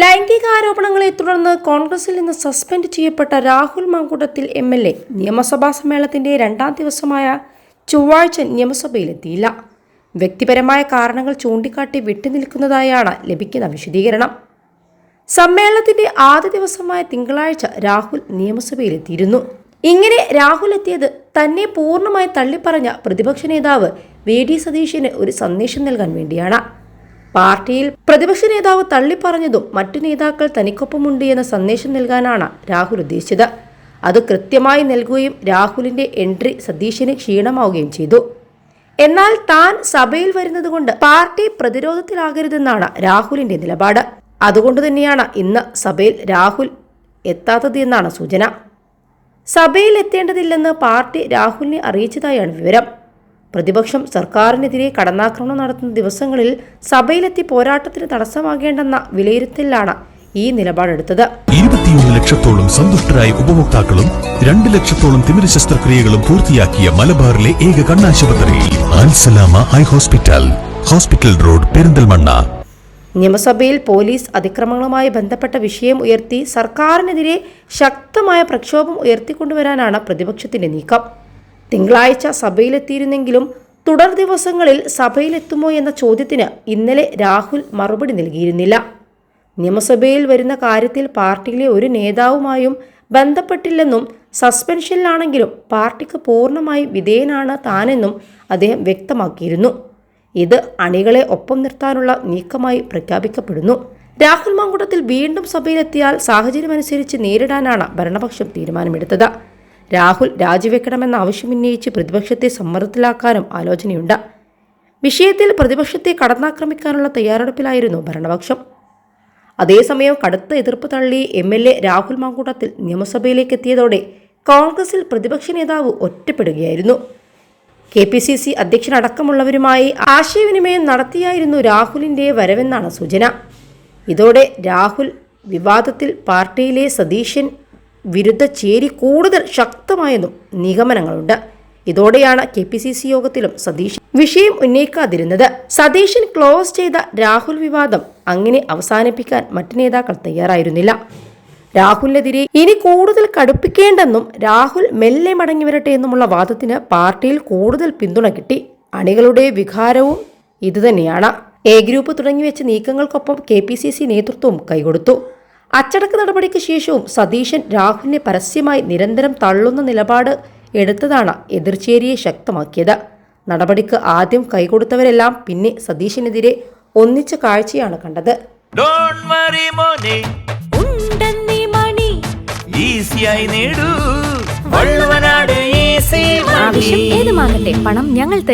ലൈംഗികാരോപണങ്ങളെ തുടർന്ന് കോൺഗ്രസിൽ നിന്ന് സസ്പെൻഡ് ചെയ്യപ്പെട്ട Rahul Mamkootathil M L A നിയമസഭാ സമ്മേളനത്തിന്റെ രണ്ടാം ദിവസമായ ചൊവ്വാഴ്ച നിയമസഭയിലെത്തിയില്ല. വ്യക്തിപരമായ കാരണങ്ങൾ ചൂണ്ടിക്കാട്ടി വിട്ടുനിൽക്കുന്നതായാണ് ലഭിക്കുന്ന വിശദീകരണം. സമ്മേളനത്തിന്റെ ആദ്യ ദിവസമായ തിങ്കളാഴ്ച രാഹുൽ നിയമസഭയിലെത്തിയിരുന്നു. ഇങ്ങനെ രാഹുൽ എത്തിയത് തന്നെ പൂർണമായി തള്ളിപ്പറഞ്ഞ പ്രതിപക്ഷ നേതാവ് വി ഡി സതീഷിന് ഒരു സന്ദേശം നൽകാൻ വേണ്ടിയാണ്. പാർട്ടിയിൽ പ്രതിപക്ഷ നേതാവ് തള്ളിപ്പറഞ്ഞതും മറ്റു നേതാക്കൾ തനിക്കൊപ്പമുണ്ട് എന്ന സന്ദേശം നൽകാനാണ് രാഹുൽ ഉദ്ദേശിച്ചത്. അത് കൃത്യമായി നൽകുകയും രാഹുലിന്റെ എൻട്രി സതീശന് ക്ഷീണമാവുകയും ചെയ്തു. എന്നാൽ താൻ സഭയിൽ വരുന്നതുകൊണ്ട് പാർട്ടി പ്രതിരോധത്തിലാകരുതെന്നാണ് രാഹുലിന്റെ നിലപാട്. അതുകൊണ്ട് തന്നെയാണ് ഇന്ന് സഭയിൽ രാഹുൽ എത്താത്തത് എന്നാണ് സൂചന. സഭയിൽ എത്തേണ്ടതില്ലെന്ന് പാർട്ടി രാഹുലിനെ അറിയിച്ചതായാണ് വിവരം. പ്രതിപക്ഷം സർക്കാരിനെതിരെ കടന്നാക്രമണം നടത്തുന്ന ദിവസങ്ങളിൽ സഭയിലെത്തി പോരാട്ടത്തിന് തടസ്സമാകേണ്ടെന്ന വിലയിരുത്തലിലാണ് ഈ നിലപാടെടുത്തത്. ഇരുപത്തിയൊന്ന് ലക്ഷത്തോളം സന്തുഷ്ടരായ ഉപഭോക്താക്കളും രണ്ട് ലക്ഷത്തോളം തിമിര ശസ്ത്രക്രിയകളും പൂർത്തിയാക്കിയ മലബാറിലെ ഏക കണ്ണാശുപത്രി Ansalama high hospital hospital road Perinthalmanna. നിയമസഭയിൽ പോലീസ് അതിക്രമങ്ങളുമായി ബന്ധപ്പെട്ട വിഷയം ഉയർത്തി സർക്കാരിനെതിരെ ശക്തമായ പ്രക്ഷോഭം ഉയർത്തിക്കൊണ്ടുവരാനാണ് പ്രതിപക്ഷത്തിന്റെ നീക്കം. തിങ്കളാഴ്ച സഭയിലെത്തിയിരുന്നെങ്കിലും തുടർ ദിവസങ്ങളിൽ സഭയിലെത്തുമോ എന്ന ചോദ്യത്തിന് ഇന്നലെ രാഹുൽ മറുപടി നൽകിയിരുന്നില്ല. നിയമസഭയിൽ വരുന്ന കാര്യത്തിൽ പാർട്ടിയിലെ ഒരു നേതാവുമായും ബന്ധപ്പെട്ടില്ലെന്നും സസ്പെൻഷനിലാണെങ്കിലും പാർട്ടിക്ക് പൂർണമായി വിധേയനാണ് താനെന്നും അദ്ദേഹം വ്യക്തമാക്കിയിരുന്നു. ഇത് അണികളെ ഒപ്പം നിർത്താനുള്ള നീക്കമായി പ്രഖ്യാപിക്കപ്പെടുന്നു. രാഹുൽ മാങ്കുട്ടത്തിൽ വീണ്ടും സഭയിലെത്തിയാൽ സാഹചര്യമനുസരിച്ച് നേരിടാനാണ് ഭരണപക്ഷം തീരുമാനമെടുത്തത്. രാഹുൽ രാജിവെക്കണമെന്ന ആവശ്യം ഉന്നയിച്ച് പ്രതിപക്ഷത്തെ സമ്മർദ്ദത്തിലാക്കാനും ആലോചനയുണ്ട്. വിഷയത്തിൽ പ്രതിപക്ഷത്തെ കടന്നാക്രമിക്കാനുള്ള തയ്യാറെടുപ്പിലായിരുന്നു ഭരണപക്ഷം. അതേസമയം കടുത്ത എതിർപ്പ് തള്ളി M L A Rahul Mamkootathil നിയമസഭയിലേക്ക് എത്തിയതോടെ കോൺഗ്രസിൽ പ്രതിപക്ഷ നേതാവ് ഒറ്റപ്പെടുകയായിരുന്നു. കെ പി സി സി അധ്യക്ഷനടക്കമുള്ളവരുമായി ആശയവിനിമയം നടത്തിയായിരുന്നു രാഹുലിന്റെ വരവെന്നാണ് സൂചന. ഇതോടെ രാഹുൽ വിവാദത്തിൽ പാർട്ടിയിലെ സതീശൻ വിരുദ്ധ ചേരി കൂടുതൽ ശക്തമായെന്നും നിഗമനങ്ങളുണ്ട്. ഇതോടെയാണ് കെ പി സി സി യോഗത്തിലും സതീഷ് വിഷയം ഉന്നയിക്കാതിരുന്നത്. സതീശൻ ക്ലോസ് ചെയ്ത രാഹുൽ വിവാദം അങ്ങനെ അവസാനിപ്പിക്കാൻ മറ്റു നേതാക്കൾ തയ്യാറായിരുന്നില്ല. രാഹുലിനെതിരെ ഇനി കൂടുതൽ കടുപ്പിക്കേണ്ടെന്നും രാഹുൽ മെല്ലെ മടങ്ങി വരട്ടെ എന്നുമുള്ള വാദത്തിന് പാർട്ടിയിൽ കൂടുതൽ പിന്തുണ കിട്ടി. അണികളുടെ വികാരവും ഇതുതന്നെയാണ്. എ ഗ്രൂപ്പ് തുടങ്ങിവെച്ച നീക്കങ്ങൾക്കൊപ്പം കെ പി സി സി നേതൃത്വവും കൈകൊടുത്തു. അച്ചടക്ക നടപടിക്ക് ശേഷവും സതീശൻ രാഹുലിനെ പരസ്യമായി നിരന്തരം തള്ളുന്ന നിലപാട് എടുത്തതാണ് എതിർചേരിയെ ശക്തമാക്കിയത്. നടപടിക്ക് ആദ്യം കൈകൊടുത്തവരെല്ലാം പിന്നെ സതീശനെതിരെ ഒന്നിച്ച കാഴ്ചയാണ് കണ്ടത്. ഡോൺ വറി മോനെ. ഉണ്ടെന്നീ മണി. ഈസിയായി നേടൂ. വള്ളുവനാട് ഈസി ആവശ്യം ഏതുമാകട്ടെ പണം ഞങ്ങൾ തരും.